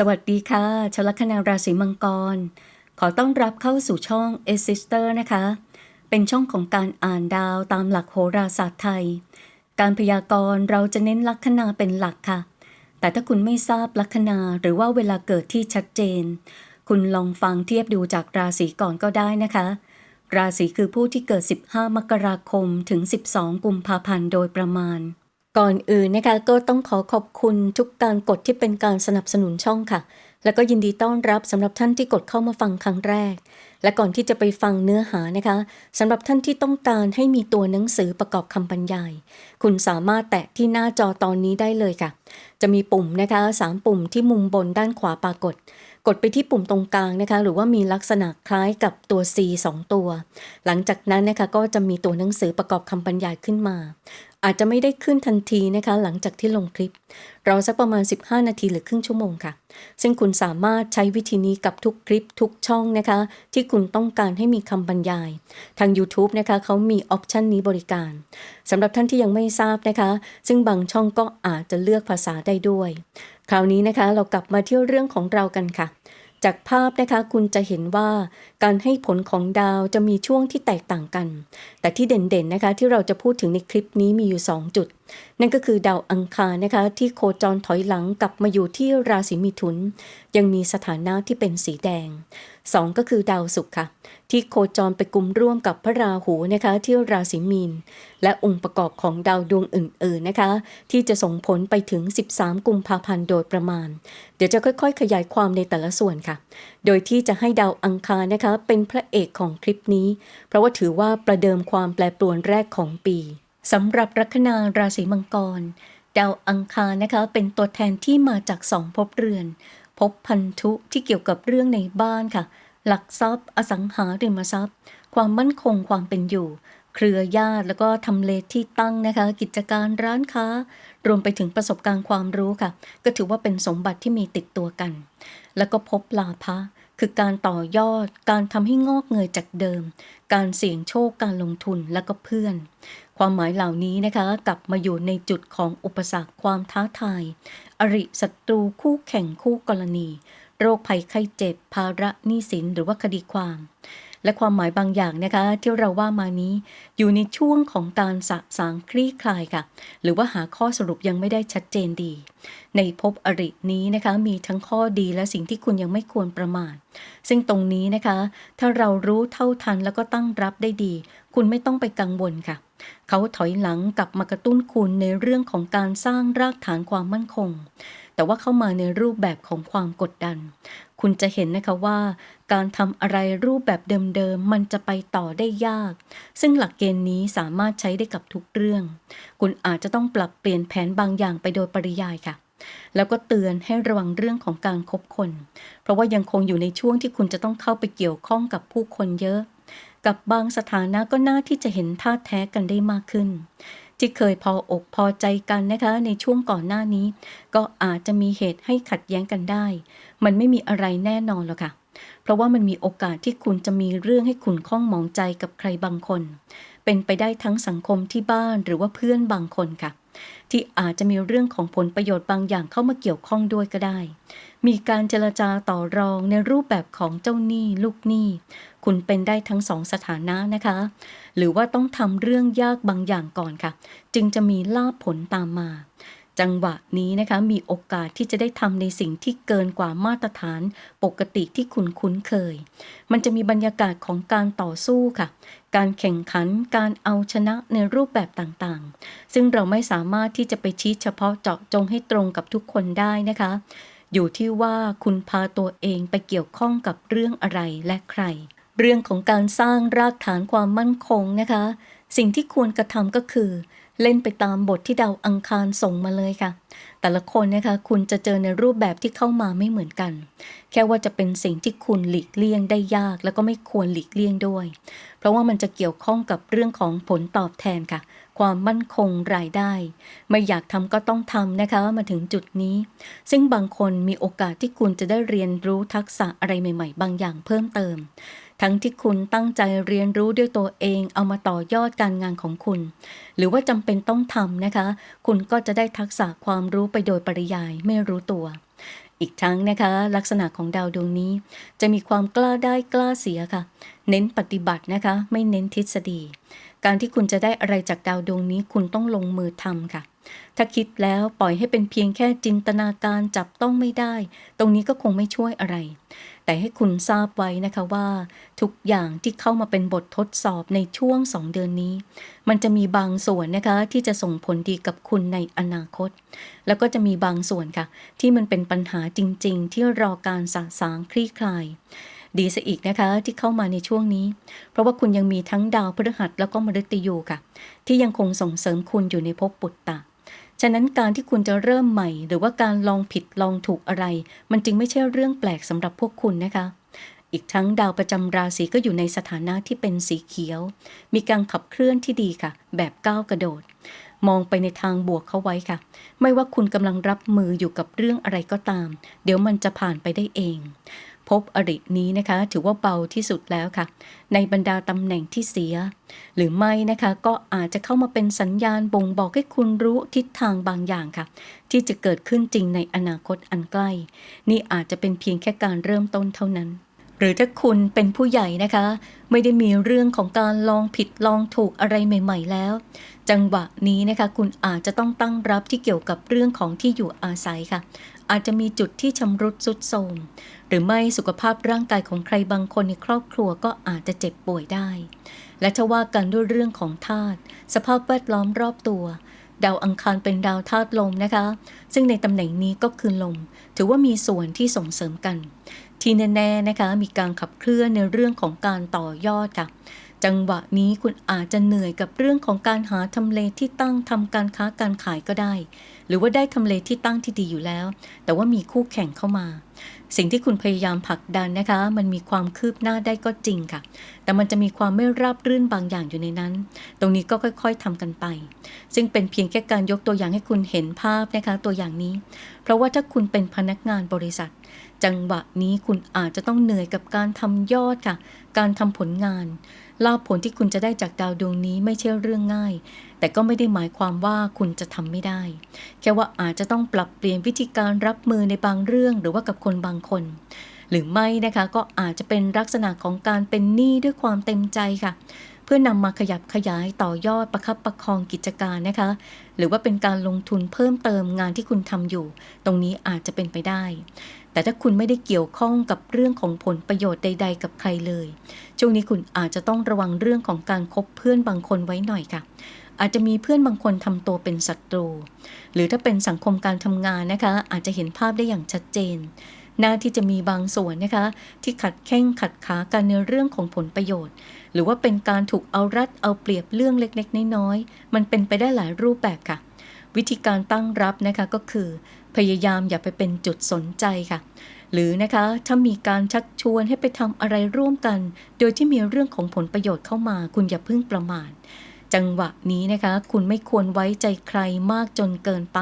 สวัสดีค่ะชลคนาราศีมังกร ขอต้อนรับเข้าสู่ช่อง a s i s t e r นะคะ เป็นช่องของการอ่านดาวตามหลักโหราศาสตร์ไทย การพยากรณ์เราจะเน้นลัคนาเป็นหลักค่ะ แต่ถ้าคุณไม่ทราบลัคนาหรือว่าเวลาเกิดที่ชัดเจน คุณลองฟังเทียบดูจากราศีก่อนก็ได้นะคะ ราศีคือผู้ที่เกิด 15 มกราคมถึง 12 กุมภาพันธ์โดยประมาณ ก่อนอื่นนะคะก็ต้องขอขอบคุณทุกการกดที่เป็นการสนับสนุนช่องค่ะ แล้วก็ยินดีต้อนรับสำหรับท่านที่กดเข้ามาฟังครั้งแรก และก่อนที่จะไปฟังเนื้อหานะคะสำหรับท่านที่ต้องการให้มีตัวหนังสือประกอบคำบรรยาย คุณสามารถแตะที่หน้าจอตอนนี้ได้เลยค่ะ จะมีปุ่มนะคะสามปุ่มที่มุมบนด้านขวาปรากฏ กดไปที่ปุ่มตรงกลางนะคะ หรือว่ามีลักษณะคล้ายกับตัว C 2 ตัว หลังจากนั้นนะคะก็จะมีตัวหนังสือประกอบคำบรรยายขึ้นมา อาจจะไม่ได้ขึ้นทันทีนะคะ หลังจากที่ลงคลิป รอสักประมาณ 15 นาทีหรือครึ่งชั่วโมงค่ะ ซึ่งคุณสามารถใช้วิธีนี้กับทุกคลิปทุกช่องนะคะ ที่คุณต้องการให้มีคำบรรยาย ทาง YouTube นะคะเขามีออปชันนี้บริการสำหรับท่านที่ยังไม่ทราบนะคะ ซึ่งบางช่องก็อาจจะเลือกภาษาได้ด้วย คราวนี้นะคะเรากลับมาที่เรื่องของเรากันค่ะ จากภาพนะคะคุณจะเห็นว่าการให้ผลของดาวจะมีช่วงที่แตกต่างกัน แต่ที่เด่นๆนะคะที่เราจะพูดถึงในคลิปนี้มีอยู่ 2 จุด นั่นก็คือดาวอังคารนะคะ ที่โคจรถอยหลังกลับมาอยู่ที่ราศีมิถุน ยังมีสถานะที่เป็นสีแดง 2 ก็คือดาวศุกร์ค่ะ ที่โคจรไปกลุ่มร่วมกับพระราหูนะคะที่ราศีมีน และองค์ประกอบของดาวดวงอื่นๆนะคะ ที่จะส่งผลไปถึง 13 กุมภาพันธ์โดยประมาณ เดี๋ยวจะค่อยๆ ขยายความในแต่ละส่วนค่ะ โดยที่จะให้ดาวอังคารนะคะ เป็นพระเอกของคลิปนี้ เพราะว่าถือว่าประเดิมความแปรปรวนแรกของปีสำหรับลัคนาราศีมังกรดาวอังคารนะคะเป็นตัวแทนที่มาจากสองภพเรือน ภพพันธุที่เกี่ยวกับเรื่องในบ้านค่ะ หลักทรัพย์ อสังหาริมทรัพย์ ความมั่นคงความเป็นอยู่ เครือญาติแล้วก็ทำเลที่ตั้งนะคะ กิจการร้านค้า รวมไปถึงประสบการณ์ความรู้ค่ะ ก็ถือว่าเป็นสมบัติที่มีติดตัวกัน แล้วก็พบลาภะคือการต่อยอด การทำให้งอกเงยจากเดิม การเสี่ยงโชคการลงทุนแล้วก็เพื่อน ความหมายเหล่านี้นะคะ กลับมาอยู่ในจุดของอุปสรรคความท้าทาย อริศัตรูคู่แข่งคู่กรณี โรคภัยไข้เจ็บ ภาระหนี้สินหรือว่าคดีความ และความหมายบางอย่างนะคะที่เราว่ามานี้ อยู่ในช่วงของการสะสางคลี่คลายค่ะ หรือว่าหาข้อสรุปยังไม่ได้ชัดเจนดี ในภพอรินี้นะคะมีทั้งข้อดีและสิ่งที่คุณยังไม่ควรประมาทซึ่งตรงนี้นะคะ ถ้าเรารู้เท่าทันแล้วก็ตั้งรับได้ดี คุณไม่ต้องไปกังวลค่ะ เขาถอยหลังกลับมากระตุ้นคุณในเรื่องของการสร้างรากฐานความมั่นคง แต่ว่าเข้ามาในรูปแบบของความกดดัน คุณจะเห็นนะคะว่า การทำอะไรรูปแบบเดิมๆ มันจะไปต่อได้ยาก ซึ่งหลักเกณฑ์นี้สามารถใช้ได้กับทุกเรื่อง คุณอาจจะต้องปรับเปลี่ยนแผนบางอย่างไปโดยปริยายค่ะ แล้วก็เตือนให้ระวังเรื่องของการคบคน เพราะว่ายังคงอยู่ในช่วงที่คุณจะต้องเข้าไปเกี่ยวข้องกับผู้คนเยอะ กับบางสถานะก็น่าที่จะเห็นท่าแท้กันได้มากขึ้น ที่เคยพออกพอใจกันนะคะ ในช่วงก่อนหน้านี้ ก็อาจจะมีเหตุให้ขัดแย้งกันได้ มันไม่มีอะไรแน่นอนหรอกค่ะ เพราะว่ามันมีโอกาสที่คุณจะมีเรื่องให้ขุนข้องหมองใจกับใครบางคน เป็นไปได้ทั้งสังคมที่บ้านหรือว่าเพื่อนบางคนค่ะ ที่อาจจะมีเรื่องของผลประโยชน์บางอย่างเข้ามาเกี่ยวข้องด้วยก็ได้ มีการเจรจาต่อรองในรูปแบบของเจ้าหนี้ลูกหนี้ คุณเป็นได้ทั้งสองสถานะนะคะ หรือว่าต้องทำเรื่องยากบางอย่างก่อนค่ะ จึงจะมีลาภผลตามมา จังหวะนี้นะคะมีโอกาสที่จะได้ทำในสิ่งที่เกินกว่ามาตรฐานปกติที่คุณคุ้นเคย มันจะมีบรรยากาศของการต่อสู้ค่ะ การแข่งขันการเอาชนะในรูปแบบต่างๆ ซึ่งเราไม่สามารถที่จะไปชี้เฉพาะเจาะจงให้ตรงกับทุกคนได้นะคะ อยู่ที่ว่าคุณพาตัวเองไปเกี่ยวข้องกับเรื่องอะไรและใคร เรื่องของการสร้างรากฐานความมั่นคงนะคะ สิ่งที่ควรกระทำก็คือ เล่นไปตามบทที่ดาวอังคารส่งมาเลยค่ะ แต่ละคนนะคะคุณจะเจอในรูปแบบที่เข้ามาไม่เหมือนกัน แค่ว่าจะเป็นสิ่งที่คุณหลีกเลี่ยงได้ยาก แล้วก็ไม่ควรหลีกเลี่ยงด้วย เพราะว่ามันจะเกี่ยวข้องกับเรื่องของผลตอบแทนค่ะ ความมั่นคงรายได้ ไม่อยากทำก็ต้องทำนะคะมาถึงจุดนี้ ซึ่งบางคนมีโอกาสที่คุณจะได้เรียนรู้ทักษะอะไรใหม่ ๆ บางอย่างเพิ่มเติม ทั้งที่คุณตั้งใจเรียนรู้ด้วยตัวเองเอามาต่อยอดการงานของคุณ หรือว่าจำเป็นต้องทำนะคะ คุณก็จะได้ทักษะความรู้ไปโดยปริยายไม่รู้ตัว อีกทั้งนะคะ ลักษณะของดาวดวงนี้ จะมีความกล้าได้กล้าเสียค่ะ เน้นปฏิบัตินะคะ ไม่เน้นทฤษฎี การที่คุณจะได้อะไรจากดาวดวงนี้คุณต้องลงมือทำค่ะถ้าคิดแล้วปล่อยให้เป็นเพียงแค่จินตนาการจับต้องไม่ได้ ตรงนี้ก็คงไม่ช่วยอะไร แต่ให้คุณทราบไว้นะคะว่า ทุกอย่างที่เข้ามาเป็นบททดสอบในช่วงสองเดือนนี้ มันจะมีบางส่วนนะคะที่จะส่งผลดีกับคุณในอนาคต แล้วก็จะมีบางส่วนค่ะ ที่มันเป็นปัญหาจริง ๆ ที่รอการสะสางคลี่คลายดีซะอีกนะคะที่เข้ามาในช่วงนี้ เพราะว่าคุณยังมีทั้งดาวพฤหัสแล้วก็มฤตยูค่ะ ที่ยังคงส่งเสริมคุณอยู่ในภพปุตตะ ฉะนั้นการที่คุณจะเริ่มใหม่ หรือว่าการลองผิดลองถูกอะไร มันจึงไม่ใช่เรื่องแปลกสำหรับพวกคุณนะคะ อีกทั้งดาวประจำราศีก็อยู่ในสถานะที่เป็นสีเขียว มีการขับเคลื่อนที่ดีค่ะ แบบก้าวกระโดด มองไปในทางบวกเข้าไว้ค่ะ ไม่ว่าคุณกำลังรับมืออยู่กับเรื่องอะไรก็ตาม เดี๋ยวมันจะผ่านไปได้เอง พบอรินี้นะคะ ถือว่าเบาที่สุดแล้วค่ะ ในบรรดาตำแหน่งที่เสีย หรือไม่นะคะก็อาจจะเข้ามาเป็นสัญญาณบ่งบอกให้คุณรู้ทิศทางบางอย่างค่ะ ที่จะเกิดขึ้นจริงในอนาคตอันใกล้ นี่อาจจะเป็นเพียงแค่การเริ่มต้นเท่านั้น หรือถ้าคุณเป็นผู้ใหญ่นะคะ ไม่ได้มีเรื่องของการลองผิดลองถูกอะไรใหม่ ๆ แล้ว จังหวะนี้นะคะคุณอาจจะต้องตั้งรับที่เกี่ยวกับเรื่องของที่อยู่อาศัยค่ะ อาจจะมีจุดที่ชำรุดสุดโทรมหรือไม่สุขภาพร่างกายของใครบางคนในครอบครัวก็อาจจะเจ็บป่วยได้ และถ้าว่ากันด้วยเรื่องของธาตุสภาพแวดล้อมรอบตัวดาวอังคารเป็นดาวธาตุลมนะคะ ซึ่งในตำแหน่งนี้ก็คือลม ถือว่ามีส่วนที่ส่งเสริมกัน ที่แน่ๆนะคะมีการขับเคลื่อนในเรื่องของการต่อยอดค่ะ จังหวะนี้คุณอาจจะเหนื่อยกับเรื่องของการหาทำเลที่ตั้งทำการค้าการขายก็ได้ หรือว่าได้ทำเลที่ตั้งที่ดีอยู่แล้ว แต่ว่ามีคู่แข่งเข้ามา สิ่งที่คุณพยายามผลักดันนะคะ มันมีความคืบหน้าได้ก็จริงค่ะ แต่มันจะมีความไม่ราบรื่นบางอย่างอยู่ในนั้น ตรงนี้ก็ค่อย ๆทำกันไป ซึ่งเป็นเพียงแค่การยกตัวอย่างให้คุณเห็นภาพนะคะตัวอย่างนี้ เพราะว่าถ้าคุณเป็นพนักงานบริษัท จังหวะนี้คุณอาจจะต้องเหนื่อยกับการทำยอดค่ะ การทำผลงาน ลาภผลที่คุณจะได้จากดาวดวงนี้ไม่ใช่เรื่องง่าย แต่ก็ไม่ได้หมายความว่าคุณจะทำไม่ได้ แค่ว่าอาจจะต้องปรับเปลี่ยนวิธีการรับมือในบางเรื่องหรือว่ากับคนบางคน หรือไม่นะคะก็อาจจะเป็นลักษณะของการเป็นหนี้ด้วยความเต็มใจค่ะ เพื่อนำมาขยับขยายต่อยอดประคับประคองกิจการนะคะ หรือว่าเป็นการลงทุนเพิ่มเติมงานที่คุณทำอยู่ ตรงนี้อาจจะเป็นไปได้ แต่ถ้าคุณไม่ได้เกี่ยวข้องกับเรื่องของผลประโยชน์ใด ๆ กับใครเลย ช่วงนี้คุณอาจจะต้องระวังเรื่องของการคบเพื่อนบางคนไว้หน่อยค่ะอาจจะมีเพื่อนบางคนทำตัวเป็นศัตรู หรือถ้าเป็นสังคมการทำงานนะคะ อาจจะเห็นภาพได้อย่างชัดเจน น้าที่จะมีบางส่วนนะคะ ที่ขัดแข้งขัดขากันในเรื่องของผลประโยชน์ หรือว่าเป็นการถูกเอารัดเอาเปรียบเรื่องเล็กๆ น้อยๆมันเป็นไปได้หลายรูปแบบค่ะ วิธีการตั้งรับนะคะก็คือ พยายามอย่าไปเป็นจุดสนใจค่ะ หรือนะคะถ้ามีการชักชวนให้ไปทำอะไรร่วมกัน โดยที่มีเรื่องของผลประโยชน์เข้ามา คุณอย่าเพิ่งประมาทจังหวะนี้นะคะ คุณไม่ควรไว้ใจใครมากจนเกินไป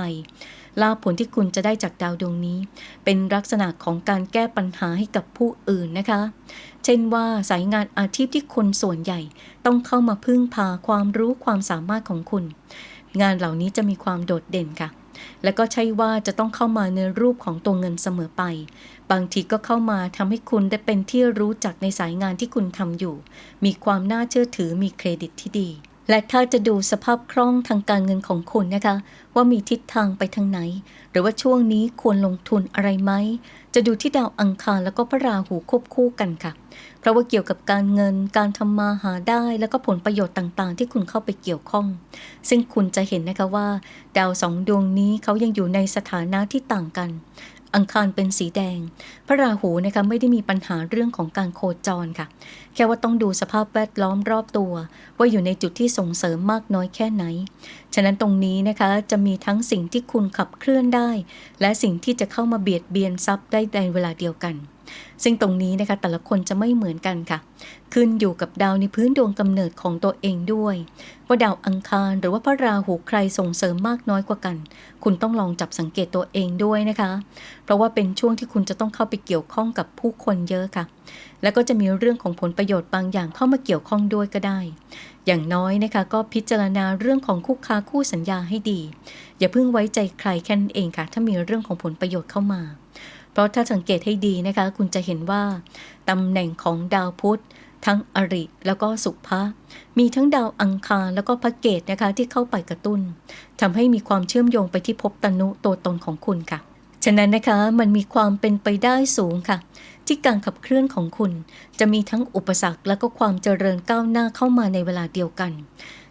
ลาผลที่คุณจะได้จากดาวดวงนี้ เป็นลักษณะของการแก้ปัญหาให้กับผู้อื่นนะคะ เช่นว่าสายงานอาชีพที่คนส่วนใหญ่ ต้องเข้ามาพึ่งพาความรู้ความสามารถของคุณ งานเหล่านี้จะมีความโดดเด่นค่ะและก็ใช่ว่าจะต้องเข้ามาในรูปของตัวเงินเสมอไป บางทีก็เข้ามาทำให้คุณได้เป็นที่รู้จักในสายงานที่คุณทำอยู่ มีความน่าเชื่อถือมีเครดิตที่ดี และถ้าจะดูสภาพคล่องทางการเงินของคุณนะคะ ว่ามีทิศทางไปทางไหน หรือว่าช่วงนี้ควรลงทุนอะไรไหม จะดูที่ดาวอังคารแล้วก็พระราหูควบคู่กันค่ะ เพราะว่าเกี่ยวกับการเงินการทำมาหาได้แล้วก็ผลประโยชน์ต่างๆ ที่คุณเข้าไปเกี่ยวข้อง ซึ่งคุณจะเห็นนะคะว่า ดาวสองดวงนี้เขายังอยู่ในสถานะที่ต่างกัน อังคารเป็นสีแดง พระราหูนะคะไม่ได้มีปัญหาเรื่องของการโคจรค่ะ แค่ว่าต้องดูสภาพแวดล้อมรอบตัว ว่าอยู่ในจุดที่ส่งเสริมมากน้อยแค่ไหน ฉะนั้นตรงนี้นะคะจะมีทั้งสิ่งที่คุณขับเคลื่อนได้ และสิ่งที่จะเข้ามาเบียดเบียนทรัพย์ได้ในเวลาเดียวกัน ซึ่งตรงนี้นะคะแต่ละคนจะไม่เหมือนกันค่ะ ขึ้นอยู่กับดาวในพื้นดวงกำเนิดของตัวเองด้วย ว่าดาวอังคารหรือว่าพระราหูใครส่งเสริมมากน้อยกว่ากัน คุณต้องลองจับสังเกตตัวเองด้วยนะคะ เพราะว่าเป็นช่วงที่คุณจะต้องเข้าไปเกี่ยวข้องกับผู้คนเยอะค่ะ แล้วก็จะมีเรื่องของผลประโยชน์บางอย่างเข้ามาเกี่ยวข้องด้วยก็ได้ อย่างน้อยนะคะ ก็พิจารณาเรื่องของคู่ค้าคู่สัญญาให้ดี อย่าเพิ่งไว้ใจใครแค่นั้นเองค่ะ ถ้ามีเรื่องของผลประโยชน์เข้ามา เพราะถ้าสังเกตให้ดีนะคะ คุณจะเห็นว่าตำแหน่งของดาวพุธทั้งอริ แล้วก็สุภะมีทั้งดาวอังคารแล้วก็พระเกตนะคะที่เข้าไปกระตุ้นทำให้มีความเชื่อมโยงไปที่ภพตนุตัวตนของคุณค่ะ ฉะนั้นนะคะมันมีความเป็นไปได้สูงค่ะ ที่การขับเคลื่อนของคุณ จะมีทั้งอุปสรรคและก็ความเจริญก้าวหน้าเข้ามาในเวลาเดียวกัน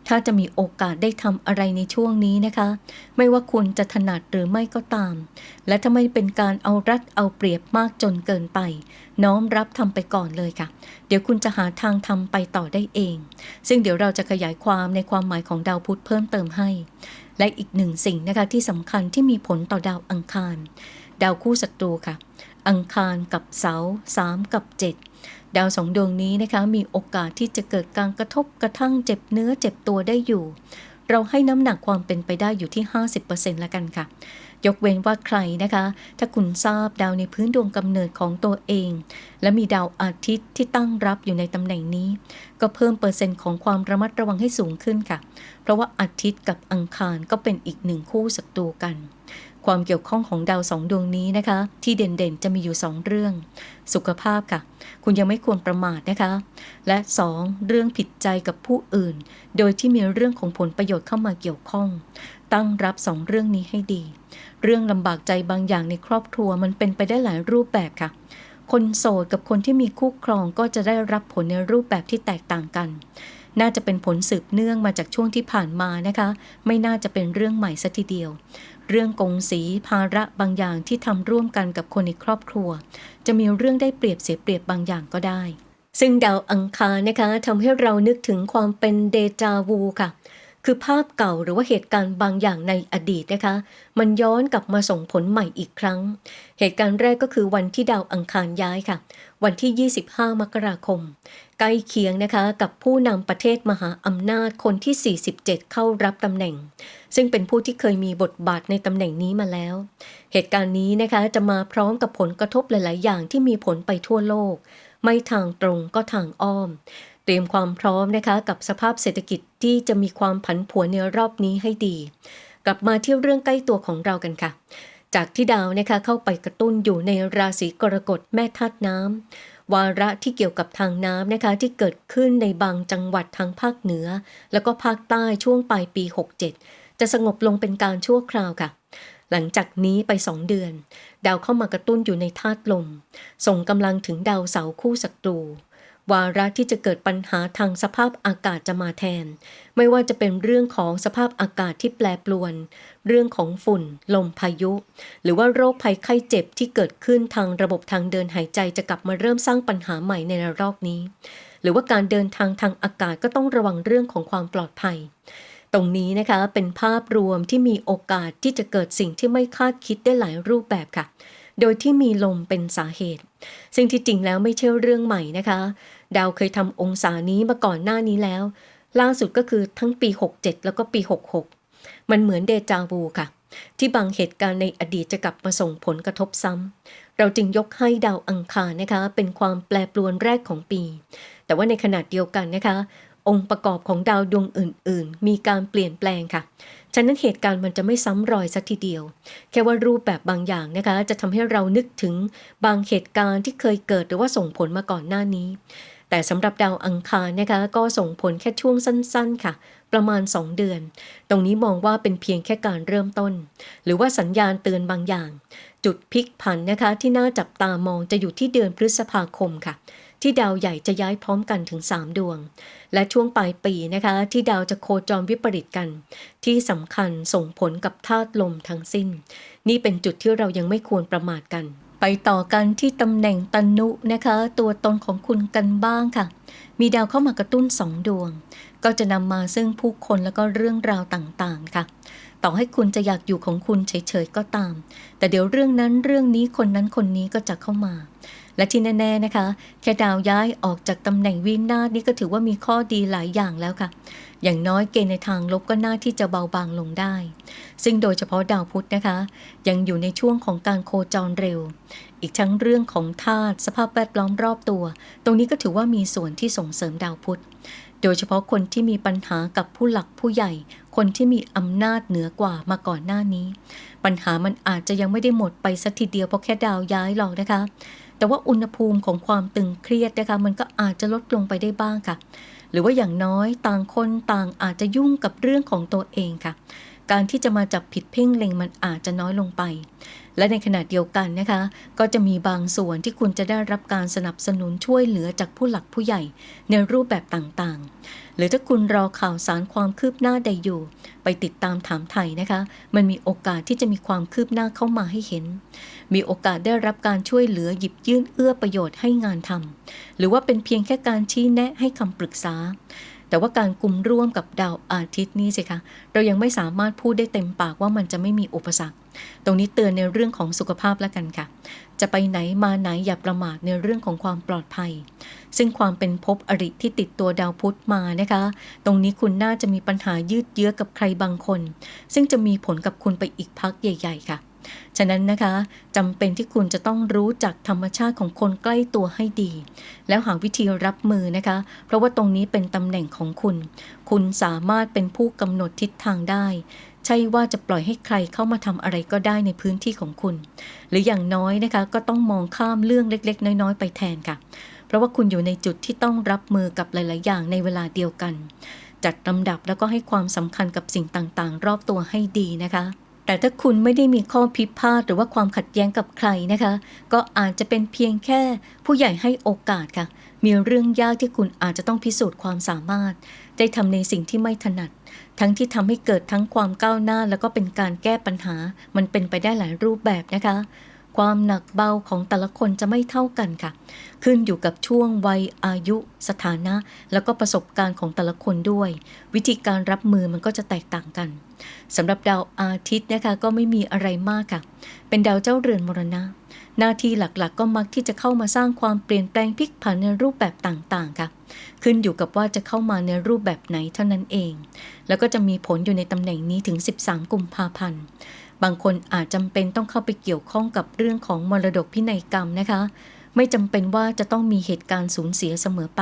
ถ้าจะมีโอกาสได้ทำอะไรในช่วงนี้นะคะ ไม่ว่าคุณจะถนัดหรือไม่ก็ตาม และถ้าไม่เป็นการเอารัดเอาเปรียบมากจนเกินไป น้อมรับทำไปก่อนเลยค่ะ เดี๋ยวคุณจะหาทางทำไปต่อได้เอง ซึ่งเดี๋ยวเราจะขยายความในความหมายของดาวพุธเพิ่มเติมให้ และอีกหนึ่งสิ่งนะคะที่สำคัญที่มีผลต่อดาวอังคาร ดาวคู่ศัตรูค่ะ อังคารกับเสาสามกับเจ็ด ดาวสองดวงนี้นะคะมีโอกาสที่จะเกิดการกระทบกระทั่งเจ็บเนื้อเจ็บตัวได้อยู่ เราให้น้ำหนักความเป็นไปได้อยู่ที่ 50%แล้วกันค่ะ ยกเว้นว่าใครนะคะ ถ้าคุณทราบดาวในพื้นดวงกำเนิดของตัวเอง และมีดาวอาทิตย์ที่ตั้งรับอยู่ในตำแหน่งนี้ ก็เพิ่มเปอร์เซ็นต์ของความระมัดระวังให้สูงขึ้นค่ะ เพราะว่าอาทิตย์กับอังคารก็เป็นอีกหนึ่งคู่ศัตรูกัน ความเกี่ยวข้องของดาวสองดวงนี้นะคะ ที่เด่นๆ จะมีอยู่ 2 เรื่อง สุขภาพค่ะ คุณยังไม่ควรประมาทนะคะ และ 2. เรื่องผิดใจกับผู้อื่น โดยที่มีเรื่องของผลประโยชน์เข้ามาเกี่ยวข้อง ตั้งรับสองเรื่องนี้ให้ดี เรื่องลำบากใจบางอย่างในครอบครัวมันเป็นไปได้หลายรูปแบบค่ะ คนโสดกับคนที่มีคู่ครองก็จะได้รับผลในรูปแบบที่แตกต่างกันน่าจะเป็นผลสืบเนื่องมาจากช่วงที่ผ่านมานะคะ ไม่น่าจะเป็นเรื่องใหม่ซะทีเดียว เรื่องกงสีภาระบางอย่างที่ทำร่วมกันกับคนในครอบครัว จะมีเรื่องได้เปรียบเสียเปรียบบางอย่างก็ได้ ซึ่งดาวอังคารนะคะทำให้เรานึกถึงความเป็นเดจาวูค่ะ คือภาพเก่าหรือว่าเหตุการณ์บางอย่างในอดีตนะคะ มันย้อนกลับมาส่งผลใหม่อีกครั้ง เหตุการณ์แรกก็คือวันที่ดาวอังคารย้ายค่ะ วันที่ 25 มกราคม ใกล้เคียงนะคะกับผู้นำประเทศมหาอำนาจคนที่ 47 เข้ารับตำแหน่ง ซึ่งเป็นผู้ที่เคยมีบทบาทในตำแหน่งนี้มาแล้ว เหตุการณ์นี้นะคะจะมาพร้อมกับผลกระทบหลาย ๆ อย่างที่มีผลไปทั่วโลก ไม่ทางตรงก็ทางอ้อม เตรียมความพร้อมนะคะกับสภาพเศรษฐกิจที่จะมีความผันผวนในรอบนี้ให้ดี กลับมาที่เรื่องใกล้ตัวของเรากันค่ะ จากที่ดาวนะคะเข้าไปกระตุ้นอยู่ในราศีกรกฎแม่ธาตุน้ำวาระที่เกี่ยวกับทางน้ำนะคะที่เกิดขึ้นในบางจังหวัดทางภาคเหนือ แล้วก็ภาคใต้ช่วงปลายปี 67 จะสงบลงเป็นการชั่วคราวค่ะ หลังจากนี้ไป2เดือน ดาวเข้ามากระตุ้นอยู่ในธาตุลม ส่งกำลังถึงดาวเสาคู่ศัตรูวาระที่จะเกิดปัญหาทางสภาพอากาศจะมาแทน ไม่ว่าจะเป็นเรื่องของสภาพอากาศที่แปรปรวน เรื่องของฝุ่น ลมพายุ หรือว่าโรคภัยไข้เจ็บที่เกิดขึ้นทางระบบทางเดินหายใจจะกลับมาเริ่มสร้างปัญหาใหม่ในระลอกนี้ หรือว่าการเดินทางทางอากาศก็ต้องระวังเรื่องของความปลอดภัย ตรงนี้นะคะเป็นภาพรวมที่มีโอกาสที่จะเกิดสิ่งที่ไม่คาดคิดได้หลายรูปแบบค่ะ โดยที่มีลมเป็นสาเหตุ ซึ่งที่จริงแล้วไม่ใช่เรื่องใหม่นะคะ ดาวเคยทำองศานี้มาก่อนหน้านี้แล้ว ล่าสุดก็คือทั้งปี 67 แล้วก็ปี 66 มันเหมือนเดจาวูค่ะ ที่บางเหตุการณ์ในอดีตจะกลับมาส่งผลกระทบซ้ำเราจึงยกให้ดาวอังคารนะคะ เป็นความแปรปรวนแรกของปี แต่ว่าในขณะเดียวกันนะคะ องค์ประกอบของดาวดวงอื่น ๆ มีการเปลี่ยนแปลงค่ะ ฉะนั้นเหตุการณ์มันจะไม่ซ้ำรอยสักทีเดียว แค่ว่ารูปแบบบางอย่างนะคะ จะทำให้เรานึกถึงบางเหตุการณ์ที่เคยเกิดหรือว่าส่งผลมาก่อนหน้านี้ แต่สำหรับดาวอังคารนะคะ ก็ส่งผลแค่ช่วงสั้น ๆ ค่ะ ประมาณ 2 เดือน ตรงนี้มองว่าเป็นเพียงแค่การเริ่มต้น หรือว่าสัญญาณเตือนบางอย่าง จุดพลิกผันนะคะที่น่าจับตามองจะอยู่ที่เดือนพฤษภาคมค่ะ ที่ดาวใหญ่จะย้ายพร้อมกันถึง 3 ดวง และช่วงปลายปีนะคะที่ดาวจะโคจรวิปริตกัน ที่สำคัญส่งผลกับธาตุลมทั้งสิ้น นี่เป็นจุดที่เรายังไม่ควรประมาทกัน ไปต่อกันที่ตำแหน่งตนุนะคะ ตัวตนของคุณกันบ้างค่ะ มีดาวเข้ามากระตุ้นสองดวง ก็จะนำมาซึ่งผู้คนแล้วก็เรื่องราวต่างๆค่ะต่อให้คุณจะอยากอยู่ของคุณเฉยๆก็ตาม แต่เดี๋ยวเรื่องนั้นเรื่องนี้คนนั้นคนนี้ก็จะเข้ามา และที่แน่ๆนะคะ แค่ดาวย้ายออกจากตำแหน่งวินาศนี่ก็ถือว่ามีข้อดีหลายอย่างแล้วค่ะ อย่างน้อยเกณฑ์ในทางลบก็น่าที่จะเบาบางลงได้ ซึ่งโดยเฉพาะดาวพุธนะคะ ยังอยู่ในช่วงของการโคจรเร็ว อีกทั้งเรื่องของธาตุสภาพแวดล้อมรอบตัว ตรงนี้ก็ถือว่ามีส่วนที่ส่งเสริมดาวพุธโดยเฉพาะคนที่มีปัญหากับผู้หลักผู้ใหญ่ คนที่มีอำนาจเหนือกว่ามาก่อนหน้านี้ ปัญหามันอาจจะยังไม่ได้หมดไปสักทีเดียวเพราะแค่ดาวย้ายหรอกนะคะ แต่ว่าอุณหภูมิของความตึงเครียดนะคะมันก็อาจจะลดลงไปได้บ้างค่ะ หรือว่าอย่างน้อยต่างคนต่างอาจจะยุ่งกับเรื่องของตัวเองค่ะ การที่จะมาจับผิดเพ่งเล็งมันอาจจะน้อยลงไป และในขณะเดียวกันนะคะ ก็จะมีบางส่วนที่คุณจะได้รับการสนับสนุนช่วยเหลือจากผู้หลักผู้ใหญ่ในรูปแบบต่างๆ หรือถ้าคุณรอข่าวสารความคืบหน้าใดอยู่ ไปติดตามถามไทยนะคะ มันมีโอกาสที่จะมีความคืบหน้าเข้ามาให้เห็น มีโอกาสได้รับการช่วยเหลือหยิบยื่นเอื้อประโยชน์ให้งานทำหรือว่าเป็นเพียงแค่การชี้แนะให้คำปรึกษา แต่ว่าการกลุ่มร่วมกับดาวอาทิตย์นี่สิคะเรายังไม่สามารถพูดได้เต็มปากว่ามันจะไม่มีอุปสรรค ตรงนี้เตือนในเรื่องของสุขภาพแล้วกันค่ะ จะไปไหนมาไหนอย่าประมาทในเรื่องของความปลอดภัย ซึ่งความเป็นภพอริที่ติดตัวดาวพุธมานะคะ ตรงนี้คุณน่าจะมีปัญหายืดเยื้อกับใครบางคน ซึ่งจะมีผลกับคุณไปอีกพักใหญ่ ๆ ค่ะ ฉะนั้นนะคะจำเป็นที่คุณจะต้องรู้จักธรรมชาติของคนใกล้ตัวให้ดี แล้วหาวิธีรับมือนะคะ เพราะว่าตรงนี้เป็นตำแหน่งของคุณ คุณสามารถเป็นผู้กำหนดทิศทางได้ ใช่ว่าจะปล่อยให้ใครเข้ามาทำอะไรก็ได้ในพื้นที่ของคุณ หรืออย่างน้อยนะคะก็ต้องมองข้ามเรื่องเล็ก ๆ น้อย ๆ ไปแทนค่ะ เพราะว่าคุณอยู่ในจุดที่ต้องรับมือกับหลาย ๆ อย่างในเวลาเดียวกัน จัดลำดับแล้วก็ให้ความสำคัญกับสิ่งต่าง ๆ รอบตัวให้ดีนะคะ แต่ถ้าคุณไม่ได้มีข้อพิพาทหรือว่าความขัดแย้งกับใครนะคะ ก็อาจจะเป็นเพียงแค่ผู้ใหญ่ให้โอกาสค่ะ มีเรื่องยากที่คุณอาจจะต้องพิสูจน์ความสามารถ ได้ทำในสิ่งที่ไม่ถนัด ทั้งที่ทำให้เกิดทั้งความก้าวหน้า แล้วก็เป็นการแก้ปัญหา มันเป็นไปได้หลายรูปแบบนะคะ ความหนักเบาของแต่ละคนจะไม่เท่ากันค่ะ ขึ้นอยู่กับช่วงวัยอายุ สถานะ แล้วก็ประสบการณ์ของแต่ละคนด้วย วิธีการรับมือมันก็จะแตกต่างกันสำหรับดาวอาทิตย์นะคะก็ไม่มีอะไรมากค่ะ เป็นดาวเจ้าเรือนมรณะ หน้าที่หลักๆ ก็มักที่จะเข้ามาสร้างความเปลี่ยนแปลงพลิกผันในรูปแบบต่างๆค่ะ ขึ้นอยู่กับว่าจะเข้ามาในรูปแบบไหนเท่านั้นเอง แล้วก็จะมีผลอยู่ในตำแหน่งนี้ถึง 13 กุมภาพันธ์บางคนอาจจำเป็นต้องเข้าไปเกี่ยวข้องกับเรื่องของมรดกพินัยกรรมนะคะ ไม่จำเป็นว่าจะต้องมีเหตุการณ์สูญเสียเสมอไป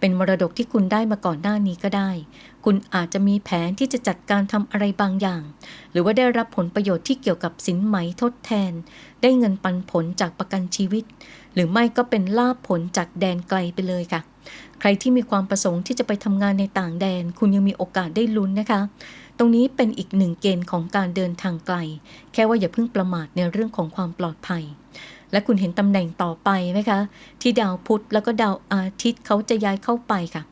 เป็นมรดกที่คุณได้มาก่อนหน้านี้ก็ได้ คุณอาจจะมีแผนที่จะจัดการทำอะไรบางอย่าง หรือว่าได้รับผลประโยชน์ที่เกี่ยวกับสินไหมทดแทน ได้เงินปันผลจากประกันชีวิต หรือไม่ก็เป็นลาภผลจากแดนไกลไปเลยค่ะ ใครที่มีความประสงค์ที่จะไปทำงานในต่างแดน คุณยังมีโอกาสได้ลุ้นนะคะตรงนี้เป็นอีกหนึ่งเกณฑ์ของการเดินทางไกล แค่ว่าอย่าเพิ่งประมาทในเรื่องของความปลอดภัย และคุณเห็นตำแหน่งต่อไปไหมคะ ที่ดาวพุธแล้วก็ดาวอาทิตย์เขาจะย้ายเข้าไปค่ะ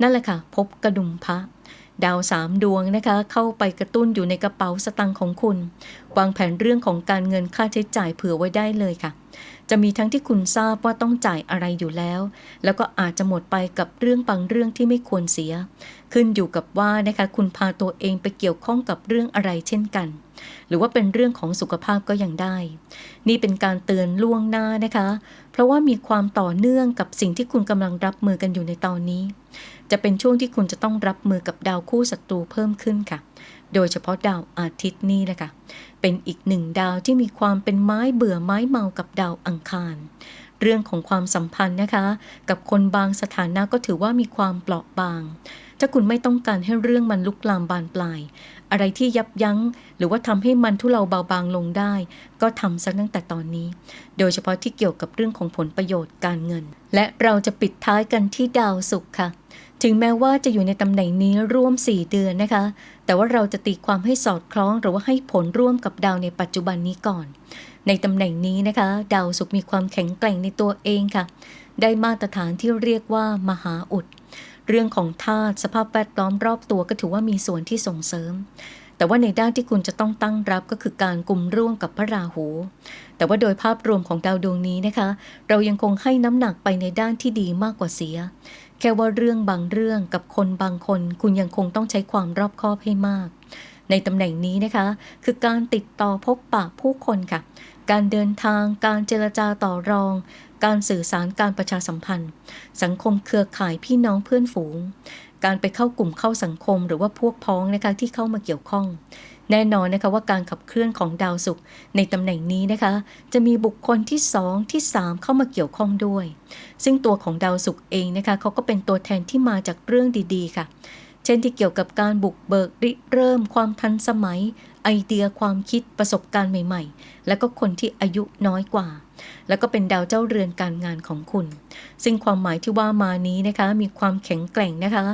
นั่นแหละค่ะ พบกระดุมพระดาวสามดวงนะคะ เข้าไปกระตุ้นอยู่ในกระเป๋าสตังค์ของคุณ วางแผนเรื่องของการเงินค่าใช้จ่ายเผื่อไว้ได้เลยค่ะ จะมีทั้งที่คุณทราบว่าต้องจ่ายอะไรอยู่แล้ว แล้วก็อาจจะหมดไปกับเรื่องบางเรื่องที่ไม่ควรเสีย ขึ้นอยู่กับว่านะคะคุณพาตัวเองไปเกี่ยวข้องกับเรื่องอะไรเช่นกัน หรือว่าเป็นเรื่องของสุขภาพก็ยังได้ นี่เป็นการเตือนล่วงหน้านะคะ เพราะว่ามีความต่อเนื่องกับสิ่งที่คุณกำลังรับมือกันอยู่ในตอนนี้ จะเป็นช่วงที่คุณจะต้องรับมือกับดาวคู่ศัตรูเพิ่มขึ้นค่ะ โดยเฉพาะดาวอาทิตย์นี่แหละค่ะ เป็นอีกหนึ่งดาวที่มีความเป็นไม้เบื่อไม้เมากับดาวอังคาร เรื่องของความสัมพันธ์นะคะ กับคนบางสถานะก็ถือว่ามีความเปราะบาง ถ้าคุณไม่ต้องการให้เรื่องมันลุกลามบานปลาย อะไรที่ยับยั้ง หรือว่าทำให้มันทุเลาเบาบางลงได้ ก็ทำซะตั้งแต่ตอนนี้ โดยเฉพาะที่เกี่ยวกับเรื่องของผลประโยชน์การเงิน และเราจะปิดท้ายกันที่ดาวศุกร์ค่ะ ถึงแม้ว่าจะอยู่ในตำแหน่งนี้ร่วม 4 เดือนนะคะ แต่ว่าเราจะตีความให้สอดคล้องหรือว่าให้ผลร่วมกับดาวในปัจจุบันนี้ก่อน ในตำแหน่งนี้นะคะ ดาวศุกร์มีความแข็งแกร่งในตัวเองค่ะ ได้มาตรฐานที่เรียกว่ามหาอุด เรื่องของธาตุสภาพแวดล้อมรอบตัวก็ถือว่ามีส่วนที่ส่งเสริม แต่ว่าในด้านที่คุณจะต้องตั้งรับก็คือการกลุ่มร่วมกับพระราหู แต่ว่าโดยภาพรวมของดาวดวงนี้นะคะ เรายังคงให้น้ำหนักไปในด้านที่ดีมากกว่าเสีย แค่ว่าเรื่องบางเรื่องกับคนบางคน คุณยังคงต้องใช้ความรอบคอบให้มาก ในตำแหน่งนี้นะคะ คือการติดต่อพบปะผู้คนค่ะการเดินทาง การเจรจาต่อรอง การสื่อสารการประชาสัมพันธ์ สังคมเครือข่ายพี่น้องเพื่อนฝูง การไปเข้ากลุ่มเข้าสังคมหรือว่าพวกพ้องนะคะที่เข้ามาเกี่ยวข้อง แน่นอนนะคะว่าการขับเคลื่อนของดาวศุกร์ในตำแหน่งนี้นะคะ จะมีบุคคลที่ 2 ที่ 3 เข้ามาเกี่ยวข้องด้วย ซึ่งตัวของดาวศุกร์เองนะคะเขาก็เป็นตัวแทนที่มาจากเรื่องดีๆ ค่ะเช่นที่เกี่ยวกับการบุกเบิกริเริ่มความทันสมัย ไอเดียความคิดประสบการณ์ใหม่ ๆ แล้วก็คนที่อายุน้อยกว่า แล้วก็เป็นดาวเจ้าเรือนการงานของคุณ ซึ่งความหมายที่ว่ามานี้นะคะ มีความแข็งแกร่งนะคะ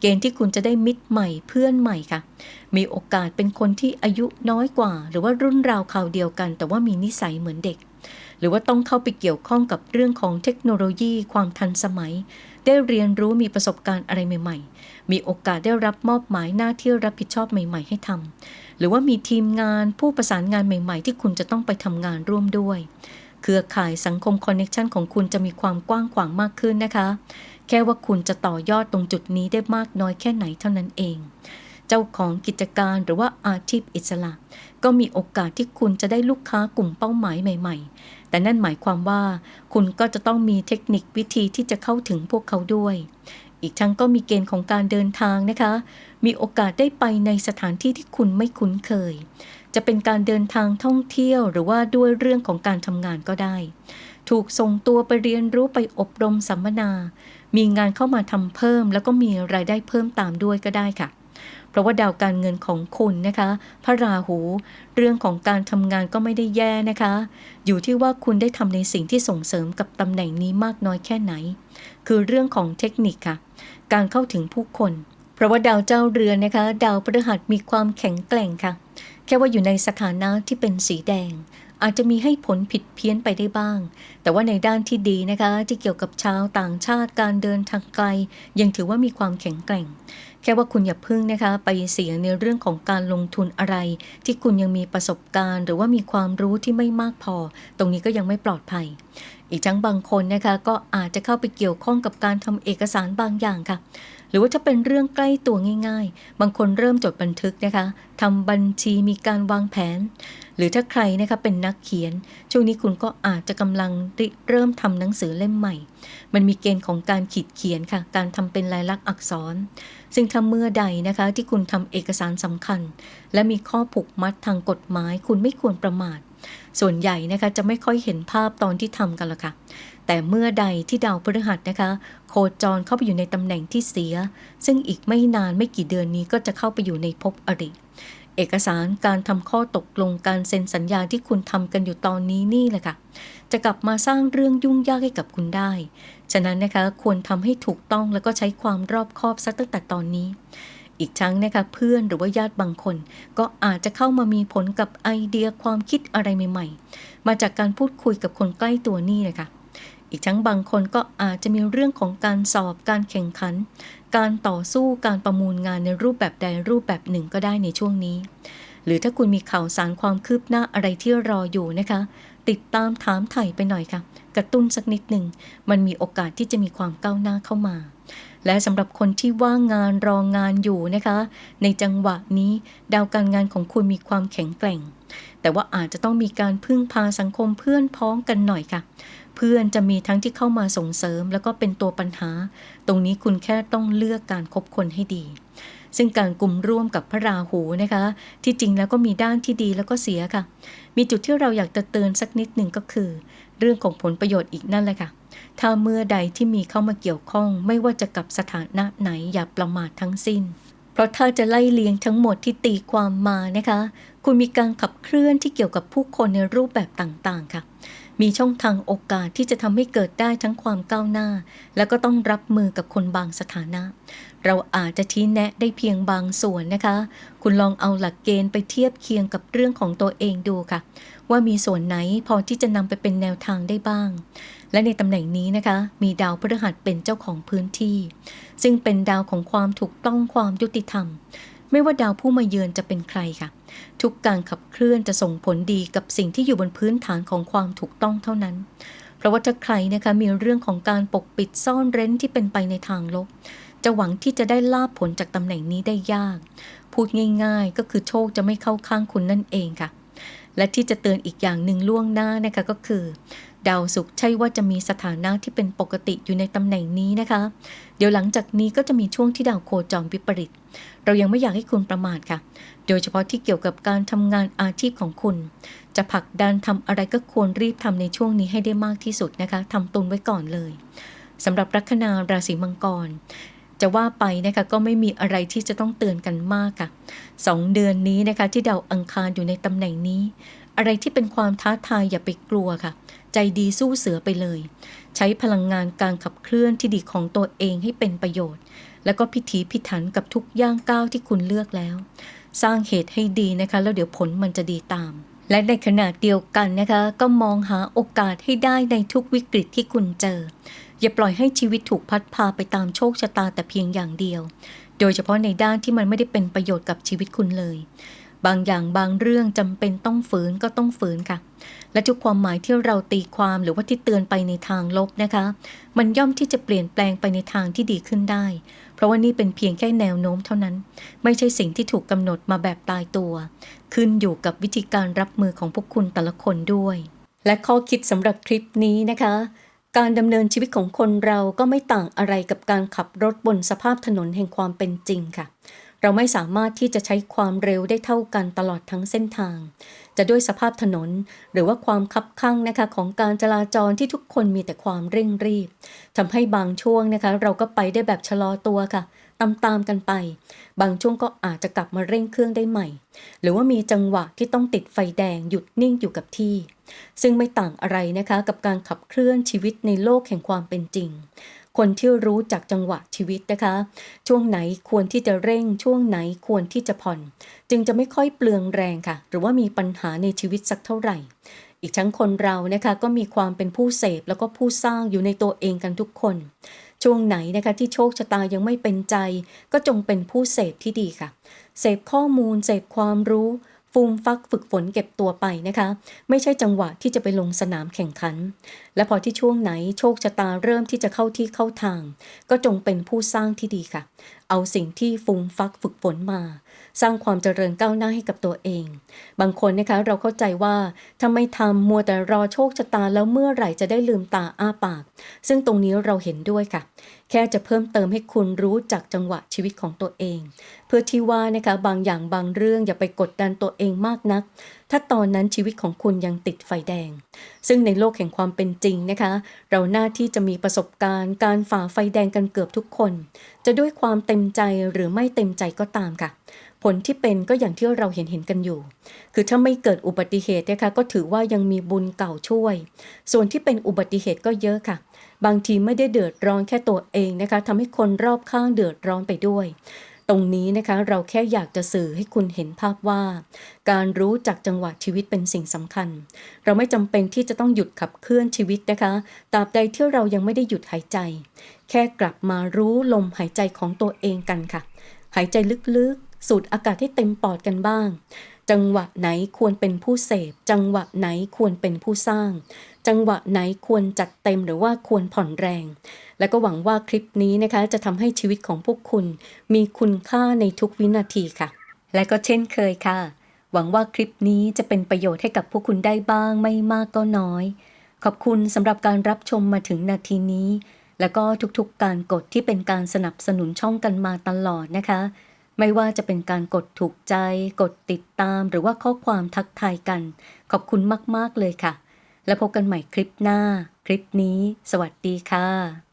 เกณฑ์ที่คุณจะได้มิตรใหม่เพื่อนใหม่ค่ะ มีโอกาสเป็นคนที่อายุน้อยกว่า หรือว่ารุ่นราวคราวเดียวกัน แต่ว่ามีนิสัยเหมือนเด็ก หรือว่าต้องเข้าไปเกี่ยวข้องกับเรื่องของเทคโนโลยี ความทันสมัย ได้เรียนรู้มีประสบการณ์อะไรใหม่ ๆ มีโอกาสได้รับมอบหมายหน้าที่รับผิดชอบใหม่ ๆ ให้ทำหรือว่ามีทีมงานผู้ประสานงานใหม่ ๆ ที่คุณจะต้องไปทำงานร่วมด้วย เครือข่ายสังคมคอนเน็ชันของคุณจะมีความกว้างขวางมากขึ้นนะคะ แค่ว่าคุณจะต่อยอดตรงจุดนี้ได้มากน้อยแค่ไหนเท่านั้นเอง เจ้าของกิจการหรือว่าอาชีพอิสระ ก็มีโอกาสที่คุณจะได้ลูกค้ากลุ่มเป้าหมายใหม่ ๆ แต่นั่นหมายความว่า คุณก็จะต้องมีเทคนิควิธีที่จะเข้าถึงพวกเขาด้วย อีกทั้งก็มีเกณฑ์ของการเดินทางนะคะ มีโอกาสได้ไปในสถานที่ที่คุณไม่คุ้นเคย จะเป็นการเดินทางท่องเที่ยว หรือว่าด้วยเรื่องของการทำงานก็ได้ ถูกส่งตัวไปเรียนรู้ไปอบรมสัมมนา มีงานเข้ามาทำเพิ่ม แล้วก็มีรายได้เพิ่มตามด้วยก็ได้ค่ะ เพราะว่าดาวการเงินของคุณนะคะ พระราหู เรื่องของการทำงานก็ไม่ได้แย่นะคะ อยู่ที่ว่าคุณได้ทำในสิ่งที่ส่งเสริมกับตำแหน่งนี้มากน้อยแค่ไหน คือเรื่องของเทคนิคค่ะ การเข้าถึงผู้คน เพราะว่าดาวเจ้าเรือนนะคะ ดาวพฤหัสมีความแข็งแกร่งค่ะ แค่ว่าอยู่ในสถานะที่เป็นสีแดง อาจจะมีให้ผลผิดเพี้ยนไปได้บ้าง แต่ว่าในด้านที่ดีนะคะ ที่เกี่ยวกับชาวต่างชาติการเดินทางไกล ยังถือว่ามีความแข็งแกร่ง แค่ว่าคุณอย่าพึ่งนะคะ ไปเสียในเรื่องของการลงทุนอะไร ที่คุณยังมีประสบการณ์ หรือว่ามีความรู้ที่ไม่มากพอ ตรงนี้ก็ยังไม่ปลอดภัยอีกทั้งบางคนนะคะก็อาจจะเข้าไปเกี่ยวข้องกับการทำเอกสารบางอย่างค่ะ หรือว่าจะเป็นเรื่องใกล้ตัวง่ายๆ บางคนเริ่มจดบันทึกนะคะทำบัญชีมีการวางแผน หรือถ้าใครนะคะเป็นนักเขียน ช่วงนี้คุณก็อาจจะกำลังเริ่มทำหนังสือเล่มใหม่ มันมีเกณฑ์ของการขีดเขียนค่ะ การทำเป็นลายลักษณ์อักษร ซึ่งถ้าเมื่อใดนะคะที่คุณทำเอกสารสำคัญ และมีข้อผูกมัดทางกฎหมาย คุณไม่ควรประมาทส่วนใหญ่นะคะจะไม่ค่อยเห็นภาพตอนที่ทำกันละค่ะ แต่เมื่อใดที่ดาวพฤหัสนะคะ โคจรเข้าไปอยู่ในตำแหน่งที่เสีย ซึ่งอีกไม่นานไม่กี่เดือนนี้ก็จะเข้าไปอยู่ในภพอริเอกสารการทำข้อตกลงการเซ็นสัญญาที่คุณทำกันอยู่ตอนนี้นี่แหละค่ะ จะกลับมาสร้างเรื่องยุ่งยากให้กับคุณได้ ฉะนั้นนะคะควรทำให้ถูกต้องแล้วก็ใช้ความรอบคอบซะตั้งแต่ตอนนี้ อีกทั้งนะคะเพื่อนหรือว่าญาติบางคน ก็อาจจะเข้ามามีผลกับไอเดียความคิดอะไรใหม่ ๆ มาจากการพูดคุยกับคนใกล้ตัวนี่เลยค่ะ อีกทั้งบางคนก็อาจจะมีเรื่องของการสอบการแข่งขัน การต่อสู้การประมูลงานในรูปแบบใดรูปแบบหนึ่งก็ได้ในช่วงนี้ หรือถ้าคุณมีข่าวสารความคืบหน้าอะไรที่รออยู่นะคะ ติดตามถามไถ่ไปหน่อยค่ะ กระตุ้นสักนิดหนึ่งมันมีโอกาสที่จะมีความก้าวหน้าเข้ามาและสำหรับคนที่ว่างงานรองงานอยู่นะคะ ในจังหวะนี้ดาวการงานของคุณมีความแข็งแกร่ง แต่ว่าอาจจะต้องมีการพึ่งพาสังคมเพื่อนพ้องกันหน่อยค่ะ เพื่อนจะมีทั้งที่เข้ามาส่งเสริม แล้วก็เป็นตัวปัญหา ตรงนี้คุณแค่ต้องเลือกการคบคนให้ดี ซึ่งการกลุ่มร่วมกับพระราหูนะคะ ที่จริงแล้วก็มีด้านที่ดีแล้วก็เสียค่ะ มีจุดที่เราอยากจะเตือนสักนิดหนึ่งก็คือ เรื่องของผลประโยชน์อีกนั่นแหละค่ะ ถ้าเมื่อใดที่มีเข้ามาเกี่ยวข้อง ไม่ว่าจะกับสถานะไหนอย่าประมาททั้งสิ้นเพราะถ้าจะไล่เลียงทั้งหมดที่ตีความมานะคะ คุณมีการขับเคลื่อนที่เกี่ยวกับผู้คนในรูปแบบต่างๆค่ะ มีช่องทางโอกาสที่จะทำให้เกิดได้ทั้งความก้าวหน้า แล้วก็ต้องรับมือกับคนบางสถานะ เราอาจจะชี้แนะได้เพียงบางส่วนนะคะ คุณลองเอาหลักเกณฑ์ไปเทียบเคียงกับเรื่องของตัวเองดูค่ะ ว่ามีส่วนไหนพอที่จะนำไปเป็นแนวทางได้บ้าง และในตำแหน่งนี้นะคะ มีดาวพฤหัสเป็นเจ้าของพื้นที่ ซึ่งเป็นดาวของความถูกต้องความยุติธรรม ไม่ว่าดาวผู้มาเยือนจะเป็นใครค่ะ ทุกการขับเคลื่อนจะส่งผลดีกับสิ่งที่อยู่บนพื้นฐานของความถูกต้องเท่านั้น เพราะว่าถ้าใครนะคะมีเรื่องของการปกปิดซ่อนเร้นที่เป็นไปในทางลบ จะหวังที่จะได้ลาบผลจากตำแหน่งนี้ได้ยาก พูดง่าย ๆ ก็คือโชคจะไม่เข้าข้างคุณนั่นเองค่ะ และที่จะเตือนอีกอย่างหนึ่งล่วงหน้านะคะก็คือ ดาวศุกร์ใช่ว่าจะมีสถานะที่เป็นปกติอยู่ในตำแหน่งนี้นะคะ เดี๋ยวหลังจากนี้ก็จะมีช่วงที่ดาวโคจรวิปริต เรายังไม่อยากให้คุณประมาทค่ะ โดยเฉพาะที่เกี่ยวกับการทำงานอาชีพของคุณ จะผลักดันทำอะไรก็ควรรีบทำในช่วงนี้ให้ได้มากที่สุดนะคะทำตุนไว้ก่อนเลยสำหรับลัคนาราศีมังกรจะว่าไปนะคะก็ไม่มีอะไรที่จะต้องเตือนกันมากค่ะสองเดือนนี้นะคะที่ดาวอังคารอยู่ในตำแหน่งนี้ อะไรที่เป็นความท้าทายอย่าไปกลัวค่ะ ใจดีสู้เสือไปเลย ใช้พลังงานการขับเคลื่อนที่ดีของตัวเองให้เป็นประโยชน์ แล้วก็พิถีพิถันกับทุกย่างก้าวที่คุณเลือกแล้ว สร้างเหตุให้ดีนะคะ แล้วเดี๋ยวผลมันจะดีตาม และในขณะเดียวกันนะคะ ก็มองหาโอกาสให้ได้ในทุกวิกฤตที่คุณเจอ อย่าปล่อยให้ชีวิตถูกพัดพาไปตามโชคชะตาแต่เพียงอย่างเดียว โดยเฉพาะในด้านที่มันไม่ได้เป็นประโยชน์กับชีวิตคุณเลย บางอย่างบางเรื่องจำเป็นต้องฝืนก็ต้องฝืนค่ะ และทุกความหมายที่เราตีความหรือว่าที่เตือนไปในทางลบนะคะ มันย่อมที่จะเปลี่ยนแปลงไปในทางที่ดีขึ้นได้ เพราะว่านี่เป็นเพียงแค่แนวโน้มเท่านั้น ไม่ใช่สิ่งที่ถูกกำหนดมาแบบตายตัว ขึ้นอยู่กับวิธีการรับมือของพวกคุณแต่ละคนด้วย และข้อคิดสำหรับคลิปนี้นะคะการดำเนินชีวิตของคนเราก็ไม่ต่างอะไรกับการขับรถบนสภาพถนนแห่งความเป็นจริงค่ะ เราไม่สามารถที่จะใช้ความเร็วได้เท่ากันตลอดทั้งเส้นทาง จะด้วยสภาพถนนหรือว่าความคับข้างนะคะของการจราจรที่ทุกคนมีแต่ความเร่งรีบทำให้บางช่วงนะคะเราก็ไปได้แบบชะลอตัวค่ะตามๆกันไป บางช่วงก็อาจจะกลับมาเร่งเครื่องได้ใหม่ หรือว่ามีจังหวะที่ต้องติดไฟแดงหยุดนิ่งอยู่กับที่ ซึ่งไม่ต่างอะไรนะคะกับการขับเคลื่อนชีวิตในโลกแห่งความเป็นจริง คนที่รู้จักจังหวะชีวิตนะคะ ช่วงไหนควรที่จะเร่งช่วงไหนควรที่จะผ่อน จึงจะไม่ค่อยเปลืองแรงค่ะ หรือว่ามีปัญหาในชีวิตสักเท่าไหร่ อีกทั้งคนเรานะคะก็มีความเป็นผู้เสพแล้วก็ผู้สร้างอยู่ในตัวเองกันทุกคน ช่วงไหนนะคะที่โชคชะตายังไม่เป็นใจ ก็จงเป็นผู้เสพที่ดีค่ะ เสพข้อมูลเสพความรู้ ฟูมฟักฝึกฝนเก็บตัวไปนะคะ ไม่ใช่จังหวะที่จะไปลงสนามแข่งขัน และพอที่ช่วงไหนโชคชะตาเริ่มที่จะเข้าที่เข้าทาง ก็จงเป็นผู้สร้างที่ดีค่ะเอาสิ่งที่ฟูมฟักฝึกฝนมา สร้างความเจริญก้าวหน้าให้กับตัวเอง บางคนนะคะเราเข้าใจว่าทำไมทำมัวแต่รอโชคชะตาแล้วเมื่อไหร่จะได้ลืมตาอ้าปาก ซึ่งตรงนี้เราเห็นด้วยค่ะ แค่จะเพิ่มเติมให้คุณรู้จักจังหวะชีวิตของตัวเอง เพื่อที่ว่านะคะบางอย่างบางเรื่องอย่าไปกดดันตัวเองมากนักถ้าตอนนั้นชีวิตของคุณยังติดไฟแดง ซึ่งในโลกแห่งความเป็นจริงนะคะ เราหน้าที่จะมีประสบการณ์ การฝ่าไฟแดงกันเกือบทุกคน จะด้วยความเต็มใจหรือไม่เต็มใจก็ตามค่ะ ผลที่เป็นก็อย่างที่เราเห็นเห็นกันอยู่ คือถ้าไม่เกิดอุบัติเหตุนะคะก็ถือว่ายังมีบุญเก่าช่วย ส่วนที่เป็นอุบัติเหตุก็เยอะค่ะบางทีไม่ได้เดือดร้อนแค่ตัวเองนะคะทำให้คนรอบข้างเดือดร้อนไปด้วย ตรงนี้นะคะเราแค่อยากจะสื่อให้คุณเห็นภาพว่า การรู้จักจังหวะชีวิตเป็นสิ่งสำคัญ เราไม่จำเป็นที่จะต้องหยุดขับเคลื่อนชีวิตนะคะตราบใดที่เรายังไม่ได้หยุดหายใจ แค่กลับมารู้ลมหายใจของตัวเองกันค่ะ หายใจลึกๆ สูดอากาศให้เต็มปอดกันบ้างจังหวะไหนควรเป็นผู้เสพ จังหวะไหนควรเป็นผู้สร้าง จังหวะไหนควรจัดเต็มหรือว่าควรผ่อนแรง และก็หวังว่าคลิปนี้นะคะจะทำให้ชีวิตของพวกคุณ มีคุณค่าในทุกวินาทีค่ะ และก็เช่นเคยค่ะ หวังว่าคลิปนี้จะเป็นประโยชน์ให้กับพวกคุณได้บ้างไม่มากก็น้อย ขอบคุณสำหรับการรับชมมาถึงนาทีนี้ แล้วก็ทุกๆ การกดที่เป็นการสนับสนุนช่องกันมาตลอดนะคะ ไม่ว่าจะเป็นการกดถูกใจ กดติดตาม หรือว่าข้อความทักทายกัน ขอบคุณมากๆเลยค่ะ แล้วพบกันใหม่คลิปหน้า คลิปนี้ สวัสดีค่ะ